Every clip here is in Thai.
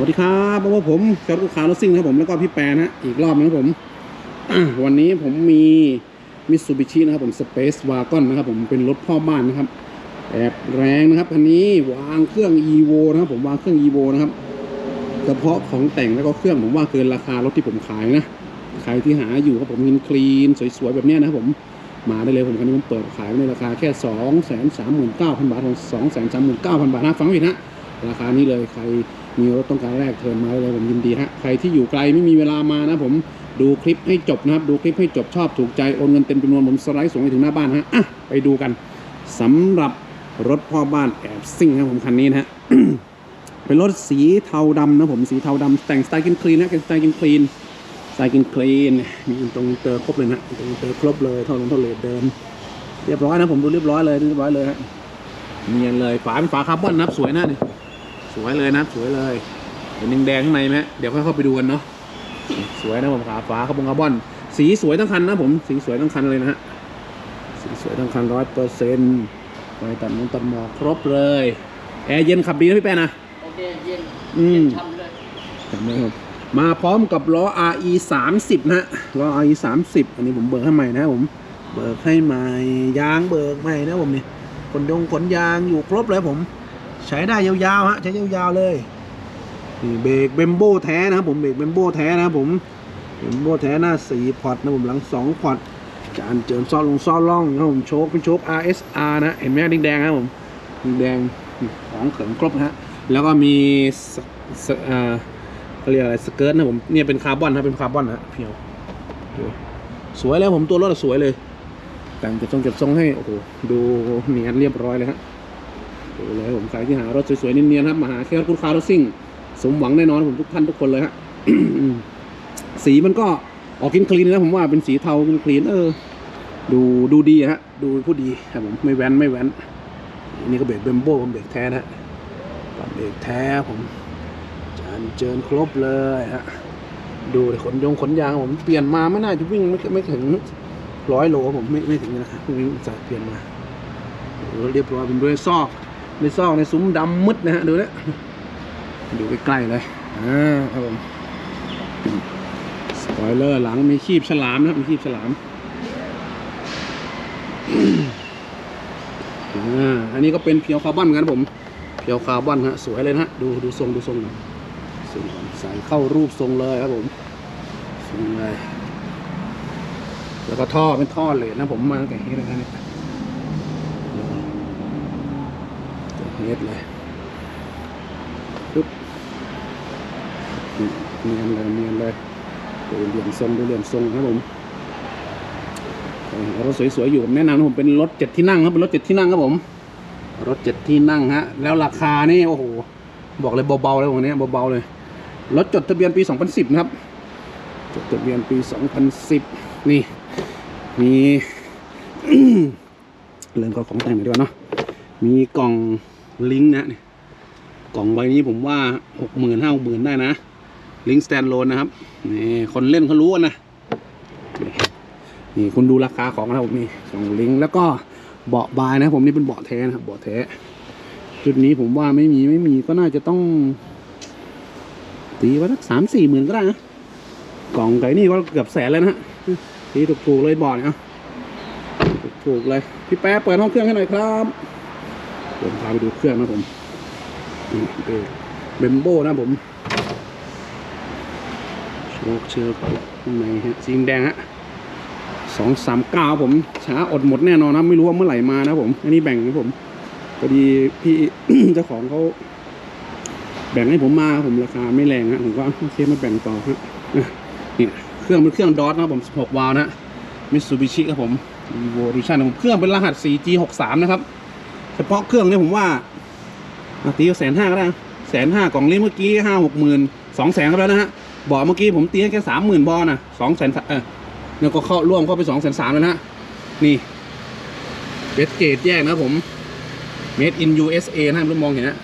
วัสดีครับพบกับผมจอร์ดลูกค้ารถซิ่งนะครับผมแล้วก็พี่แปรนะฮะอีกรอบนึงครับผมวันนี้ผมมีมิ t ซูบิชินะครับผมสเปซวากอนนะครับผมเป็นรถพ่อบ้านนะครับแอบแรงนะครับคันนี้วางเครื่อง EVO นะครับผมวางเครื่อง EVO นะครับเฉพาะของแต่งแล้วก็เครื่องผมว่าเกินราคารถที่ผมขายนะใครที่หาอยู่ครับผมเงินคลีนสวยๆแบบนี้นะครับผมมาได้เลยผมคันนี้ผมเปิดขายในราคาแค่2 3 9 0 0 0บาทของ2 3 9 0 0 0บาทนะฟังไม่ผิดนะราคานี้เลยใคร มีรถต้องการแรกเทิร์นมาเลยผมยินดีฮะใครที่อยู่ไกลไม่มีเวลามานะผมดูคลิปให้จบนะครับ ดูคลิปให้จบชอบถูกใจโอนเงินเต็มจำนวนผมสไลด์ส่งให้ถึงหน้าบ้านฮะอะไปดูกันสำหรับรถพ่อบ้านแอบซิ่งครับผมคันนี้นะฮะเป็นรถสีเทาดำนะผมสีเทาดำแต่งสไตล์กินคลีนนะเป็นสไตล์กินคลีนสไตล์กินคลีนมีตรงเตอร์ครบเลยนะตรงเตอร์ครบเลยเท่าลงเท่าเลทเดิมเรียบร้อยนะผมดูเรียบร้อยเลยเรียบร้อยเลยฮะเนียนเลยฝาเป็นฝาคาร์บอนนะสวยนะนี่ สวยเลยนะสวยเลยเห็นแดงๆข้างในไหมเดี๋ยวค่อยเข้าไปดูกันเนาะสวยนะผมขาฟ้าคาร์บอนคาร์บอน สีสวยทั้งคันนะผมสีสวยทั้งคันเลยนะฮะสีสวยทั้งคันร้อยเปอร์เซ็นต์ไฟตัดมงตัดหมอกครบเลยแอร์เย็นขับดีนะพี่แป้นะโอเคเย็นอืมเย็นทำเลยจำได้ครับมาพร้อมกับล้อ RE 30นะฮะล้อ RE 30อันนี้ผมเบิกให้ใหม่นะครับผมเบิกให้ใหม่ยางเบิกใหม่นะผมนี่ขนยงขนยางอยู่ครบเลยผม ใช้ได้ยาวๆฮะใช้ยาวๆเลยนี่เบรกเบมโบแท้นะครับผมเบรกเบมโบแท้นะครับผมเบมโบแท้หน้าสีพอร์ตนะผมหลังสองพอร์ตจานเจิมซ้อนลงซ้อนล่องนะผมโชคเป็นโชค RSR นะเห็นไหมแดงๆนะผมแดงของเขิงครบนะฮะแล้วก็มีสสอ่าเขาเรียกอะไรสเกิร์ตนะผมเนี่ยเป็นคาร์บอนนะเป็นคาร์บอนนะเพียวสวยแล้วผมตัวรถสวยเลย แต่งเก็บทรงเก็บทรงให้โอ้โหดูเนียนเรียบร้อยเลยฮะ ดูเลยผมใครที่หารถสวยๆเนียนๆครับมาหาแค่รถคุณค้ารถซิ่ง สมหวังแน่นอนผมทุกท่านทุกคนเลยฮะสีมันก็ออกกินคลีนนะผมว่าเป็นสีเทากินคลีนเออ ดูดูดีฮะดูผู้ดีครับผมไม่แว้นไม่แว้นนี่ก็เบรกเบมโบผมเบรกแท้นะฮะปรับเบรกแท้ผมจานเจินครบเลยฮะดูเลยขนยงขนยางผมเปลี่ยนมาไม่น่าจะวิ่งไม่ไม่ถึงร้อยโลผมไม่ไม่ถึงนะครับวิ่งจากเปลี่ยนมาโอ้โหเรียบร้อยเป็นด้วยซอก ในซอกในซุ้มดำมืดนะฮะดูนะดูใกล้ๆเลยอ่าครับผมสปอยเลอร์หลังมีคีบฉลามนะครับมีคีบฉลามอ่าอันนี้ก็เป็นเพียวคาร์บอนเหมือนกันผมเพียวคาร์บอนฮะสวยเลยนะฮะดูดูทรงดูทรงหน่อยทรงใส่เข้ารูปทรงเลยครับผมทรงเลยแล้วก็ท่อเป็นท่อเลยนะผมมาตั้งแต่เฮดเลยนะเนี่ย เฮ็ดเลยปึ๊บเนียนเลยเนียนเลยดูเหลี่ยมทรงดูเหลี่ยมทรงครับผมรถสวยๆอยู่ผมแนะนำนะผมเป็นรถเจ็ดที่นั่งครับเป็นรถเจ็ดที่นั่งครับผม รถเจ็ดที่นั่งฮะ แล้วราคานี่โอ้โหบอกเลยเบาๆเลยวันนี้เบาๆเลยรถจดทะเบียนปี 2010 นะครับ จดทะเบียนปี 2010 นี่ มีเรื่องของแต่งหน่อยดีกว่าเนาะมีกล่อง ลิงก์นะนี่กล่องใบนี้ผมว่าหกหมื่นห้าหมื่นได้นะ ลิงก์สแตนโลนนะครับนี่คนเล่นเขารู้นะ นี่คุณดูราคาของนะครับผมนี่กล่องลิงก์แล้วก็เบาะบายนะผมนี่เป็นเบาะแท้นะครับเบาะแท้ชุดนี้ผมว่าไม่มีไม่มีก็น่าจะต้อง ตีไว้สักสามสี่หมื่นก็ได้นะกล่องไก่นี่ก็เกือบแสนเลยนะฮะทีถูกๆเลยเบาะเนี่ยถูกๆเลย พี่แป๊ะเปิดห้องเครื่องให้หน่อยครับ ผมพาไปดูเครื่องนะผมนี่เป็นเบมโบนะผมโชคเชือกข้างในฮะสีแดงฮะสองสามเก้าผมช้าอดหมดแน่นอนนะไม่รู้ว่าเมื่อไหร่มานะผมอันนี้แบ่งนะผมพอดีพี่เจ้าของเขาแบ่งให้ผมมาผมราคาไม่แรงฮะผมก็โอเคมาแบ่งต่อฮะอะนี่เครื่องเป็นเครื่องดอทนะผม16วาล์วนะมิตซูบิชิครับผม Evolution ผมเครื่องเป็นรหัส 4G63 นะครับ เฉพาะเครื่องเนี่ยผมว่าตีแสนห้าก็ได้แสนห้ากล่องลิ้เมื่อกี้ห้าหกหมื่นสองแสนก็แล้วนะฮะบอกเมื่อกี้ผมตีแค่สามหมื่นบอลนะสองแสนเออเนี่ยก็เข้าร่วมเข้าไปสองแสนสามแล้วนะนี่เบสเกตแยกนะผม made in USA นะท่านมองเห็นนะ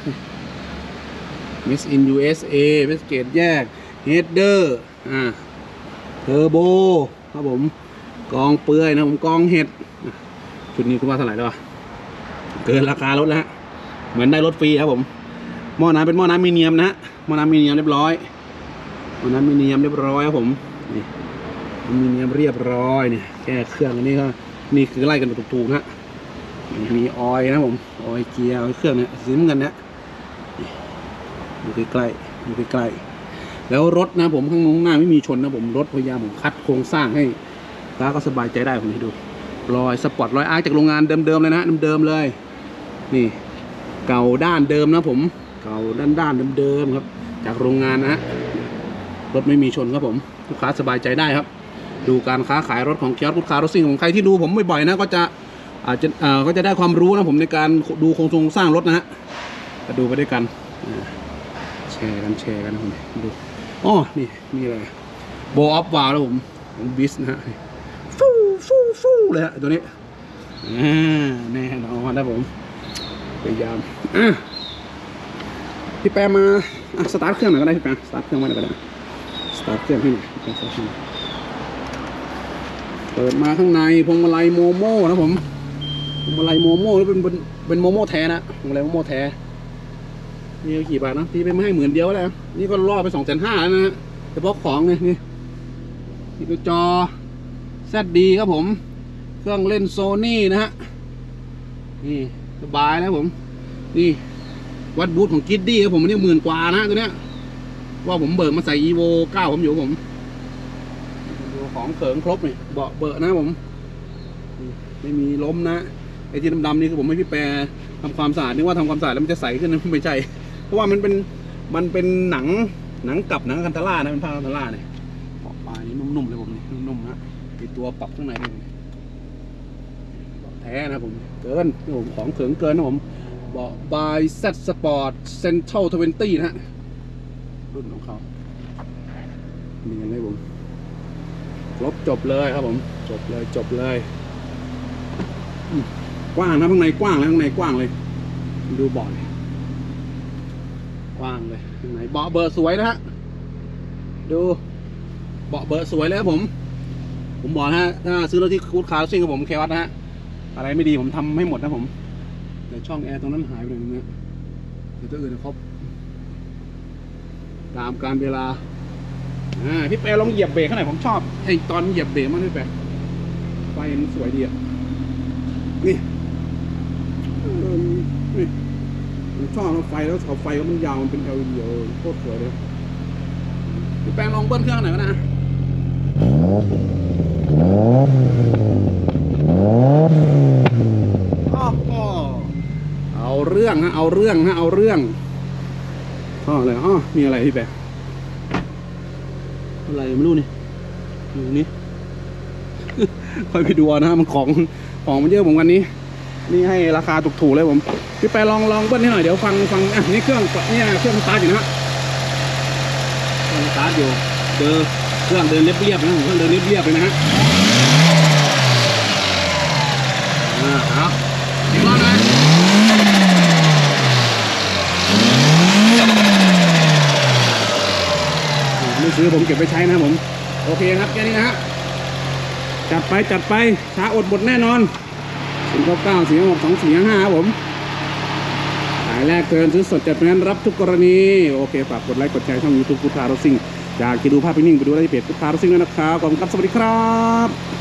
made in USA เบสเกตแยก header อ่าเทอร์โบครับผมกองเปื่อยนะผมกองเห็ด ชุดนี้คุณว่าเท่าไหร่แล้ววะ เกินราคารถแล้วฮะเหมือนได้รถฟรีครับผมหม้อน้ำเป็นหม้อน้ำมีเนียมนะฮะมอน้ำมีเนียมเรียบร้อยมอน้ำมีเนียมเรียบร้อยครับผมนี่มีเนียมเรียบร้อยเนี่ยแค่เครื่องอันนี้ก็นี่คือไล่กันถูกๆนะมีออยนะผมออยเกียร์เครื่องเนี่ยสีน้ำเงินเนี่ยนี่อยู่ใกล้ๆอยู่ใกล้ๆแล้วรถนะผมข้างหน้าไม่มีชนนะผมรถพยายามผมคัดโครงสร้างให้ข้าก็สบายใจได้ผมให้ดูรอยสปอร์ตรอยอาร์จากโรงงานเดิมๆเลยนะเดิมๆเลย นี่เก่าด้านเดิมนะผม เก่าด้านด้านเดิมๆครับ จากโรงงานนะฮะรถไม่มีชนครับผมลูกค้าสบายใจได้ครับ ดูการค้าขายรถของเคียร์ลูกค้ารถซิ่งของใครที่ดูผมบ่อยๆนะก็จะอาจจะเอ่อก็จะได้ความรู้นะผมในการดูโครงสร้างสร้างรถนะฮะมาดูไปด้วยกันแชร์กันแชร์กันนะผมดูอ๋อนี่มีอะไรโบออฟวาลแล้วผมของบิสนะฮะฟูฟูฟูเลยฮะตัวนี้อ่าแน่นอนนะผม พยายามอะพี่แปมมาอะสตาร์ทเครื่องหน่อยก็ได้พี่แปมสตาร์ทเครื่องไว้หน่อยก็ได้สตาร์ทเครื่องให้หน่อยพี่แปมสตาร์ทเครื่องเปิดมาข้างในพวงมาลัยโมโม่นะผมพวงมาลัยโมโม่แล้วเป็นเป็นเป็นโมโม่แท้นะพวงมาลัยโมโม่แท้นี่กี่บาทนะพี่ไปไม่ให้หมื่นเดียวแล้วนี่ก็ล่อไปสองแสนห้าแล้วนะฮะเฉพาะของเนี่ยนี่นี่ตัวจอแซดดีครับผม เครื่องเล่นโซนี่นะฮะนี่ สบายนะผม นี่ วัดบูธของกิดดี้ครับผมอันนี้หมื่นกว่านะตัวเนี้ย ว่าผมเบิกมาใส่ evo 9ผมอยู่ผมดูของเขิงครบนี่เบาะเบอะนะผม ไม่มีล้มนะไอ้ที่ดำๆนี่คือผมให้พี่แปรทำความสะอาดนึกว่าทำความสะอาดแล้วมันจะใสขึ้นนะไม่ใช่เพราะว่ามันเป็นมันเป็นหนังหนังกลับหนังคันธาร่านะเป็นผ้าคันธาร่าเนี่ยเบาปลายนี่นุ่มๆเลยผมนี่นุ่มๆนะมีตัวปรับข้างในด้วย ท้นะผมเกินผมของเขิงเกินนะผมเบาะ by Z Sport Central 20นะฮะรุ่นของเขามีกันเลยผมครบจบเลยครับผม จบเลยจบเลย กว้างนะข้างในกว้างแล้วข้างในกว้างเลย ดูเบาะกว้างเลยข้างในเบาะเบอร์สวยนะฮะดูเบาะเบอร์สวยเลยครับผม ผมบอกนะฮะถ้าซื้อรถที่คูดคาร์ซิ่งกับผมเควัตนะฮะ อะไรไม่ดีผมทำให้หมดนะผมแต่ช่องแอร์ตรงนั้นหายไปหนึ่งนะเดี๋ยวตัวอื่นครบตามการเวลาอ่าพี่แปรลองเหยียบเบรกข้างไหนผมชอบไอ้ตอนเหยียบเบรกมากพี่แปรไฟมันสวยดีอะนี่เออนี่ผมชอบนะไฟแล้วเสาไฟก็มันยาวมันเป็น LED เออโคตรสวยเลยพี่แปรลองเบิ้ลเครื่องหน่อยก็นะอ้าวอ้อ เอาเรื่องฮะเอาเรื่องฮะเอาเรื่องอ๋ออะไรอ๋อมีอะไรพี่แบอะไรไม่รู้นี่อยู่นี่ค่อยไปดูนะมันของของมันเยอะผมวันนี้ นี่ให้ราคาถูกๆเลยผมพี่ไปลองลองเบิ้ลให้หน่อยเดี๋ยวฟังฟังอะนี่เครื่องเนี่ยเครื่องสตาร์ทอยู่นะฮะเครื่องสตาร์ทอยู่เจอเครื่องเดินเรียบๆนะเครื่องเดินเรียบๆเลยนะฮะ อ่าเอาอีกรอบนะไม่ซื้อผมเก็บไว้ใช้นะผม โอเคครับแค่นี้นะฮะจัดไปจัดไปช้าอดหมดแน่นอนศูนย์เก้าเก้าสี่หกสองสี่ห้าครับผมขายแรกเกินซื้อสดจัดงั้นรับทุกกรณี โอเค ฝากกดไลค์กดแชร์ช่องยูทูบพุทธารซิ่งอยากจะดูภาพนิ่งไปดูได้ที่เพจพุทธารซิ่งด้วยนะครับขอบคุณครับ สวัสดีครับ